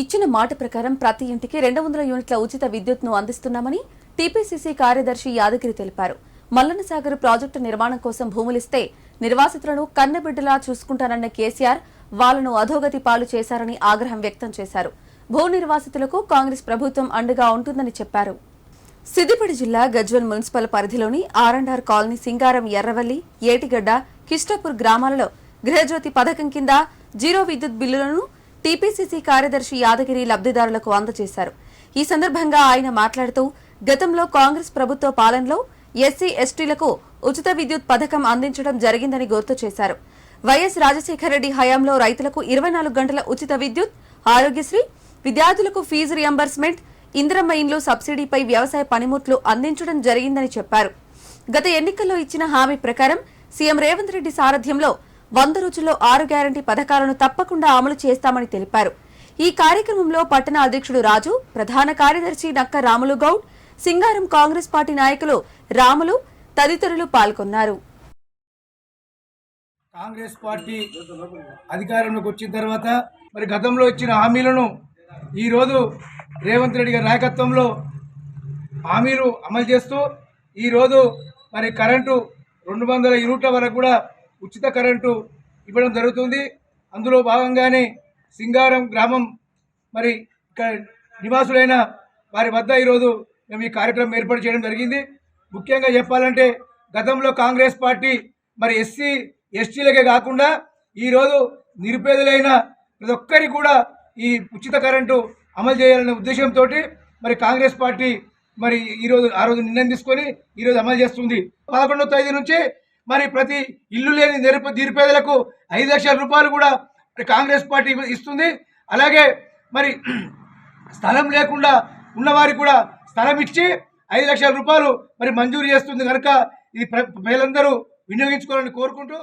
ఇచ్చిన మాట ప్రకారం ప్రతి ఇంటికి రెండు వందల యూనిట్ల ఉచిత విద్యుత్ను అందిస్తున్నామని టీపీసీసీ కార్యదర్శి యాదగిరి తెలిపారు. మల్లనసాగర్ ప్రాజెక్టు నిర్మాణం కోసం భూములిస్తే నిర్వాసితులను కన్నబిడ్డలా చూసుకుంటానన్న కేసీఆర్ వాళ్ళను అధోగతి పాలు చేశారని ఆగ్రహం వ్యక్తం చేశారు. భూ నిర్వాసితులకు కాంగ్రెస్ ప్రభుత్వం అండగా ఉంటుందని చెప్పారు. సిద్దిపేట జిల్లా గజ్వల్ మున్సిపల్ పరిధిలోని R and R colony Singaram Erravalli Etigadda Kishtapur గ్రామాలలో గృహజ్యోతి పథకం కింద జీరో విద్యుత్ బిల్లులను టీపీసీసీ కార్యదర్శి యాదగిరి లబ్దిదారులకు అందజేశారు. ఈ సందర్భంగా ఆయన మాట్లాడుతూ గతంలో కాంగ్రెస్ ప్రభుత్వ పాలనలో ఎస్సీ ఎస్టీలకు ఉచిత విద్యుత్ పథకం అందించడం జరిగిందని గుర్తు చేశారు. వైఎస్ రాజశేఖర రెడ్డి హయాంలో రైతులకు ఇరవై నాలుగు గంటల ఉచిత విద్యుత్ ఆరోగ్యశ్రీ విద్యార్థులకు ఫీజు రియంబర్స్మెంట్ ఇందిరమ్మ ఇండ్లు సబ్సిడీపై వ్యవసాయ పనిముట్లు అందించడం జరిగిందని చెప్పారు. గత ఎన్నికల్లో ఇచ్చిన హామీ ప్రకారం సీఎం రేవంత్ రెడ్డి సారథ్యంలో వంద రోజుల్లో ఆరు గ్యారంటీ పథకాలను తప్పకుండా అమలు చేస్తామని తెలిపారు. ఈ కార్యక్రమంలో పట్టణ అధ్యక్షుడు రాజు ప్రధాన కార్యదర్శి నక్క రాములు గౌడ్ సింగారం కాంగ్రెస్ పార్టీ నాయకులు రాములు తదితరులు పాల్గొన్నారు. కాంగ్రెస్ పార్టీ అధికారంలోకి వచ్చిన తర్వాత మరి గతంలో ఇచ్చిన హామీలను ఈరోజు రేవంత్ రెడ్డి గారి నాయకత్వంలో హామీలు అమలు చేస్తూ ఈరోజు మరి కరెంటు రెండు వందల యూనిట్ల వరకు కూడా ఉచిత కరెంటు ఇవ్వడం జరుగుతుంది. అందులో భాగంగానే సింగారం గ్రామం మరి ఇక్కడ నివాసులైన వారి వద్ద ఈరోజు మేము ఈ కార్యక్రమం ఏర్పాటు చేయడం జరిగింది. ముఖ్యంగా చెప్పాలంటే గతంలో కాంగ్రెస్ పార్టీ మరి ఎస్సీ ఎస్టీలకే కాకుండా ఈరోజు నిరుపేదలైన ప్రతి ఒక్కరికి కూడా ఈ ఉచిత కరెంటు అమలు చేయాలనే ఉద్దేశంతో మరి కాంగ్రెస్ పార్టీ మరి ఈరోజు ఆ రోజు నిర్ణయం తీసుకొని ఈరోజు అమలు చేస్తుంది. పదకొండవ తేదీ నుంచి మరి ప్రతి ఇల్లు లేని నిరుప నిరుపేదలకు ఐదు లక్షల రూపాయలు కూడా మరి కాంగ్రెస్ పార్టీ ఇస్తుంది. అలాగే మరి స్థలం లేకుండా ఉన్నవారికి కూడా స్థలం ఇచ్చి ఐదు లక్షల రూపాయలు మరి మంజూరు చేస్తుంది కనుక ఇది ప్ర- ప్రజలందరూ వినియోగించుకోవాలని కోరుకుంటూ